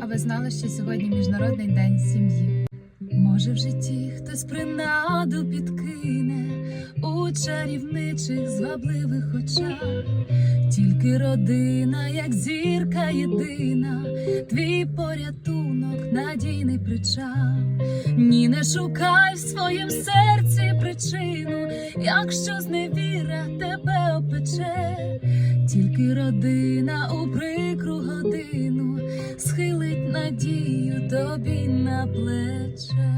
А ви знали, що сьогодні міжнародний день сім'ї? Може, в житті хтось принаду підкине у чарівничих звабливих очах, тільки родина, як зірка єдина, твій порятунок, надійний причал. Ні, не шукай в своїм серці причину, якщо зневіра тебе опече, тільки родина у схилить надію тобі на плече.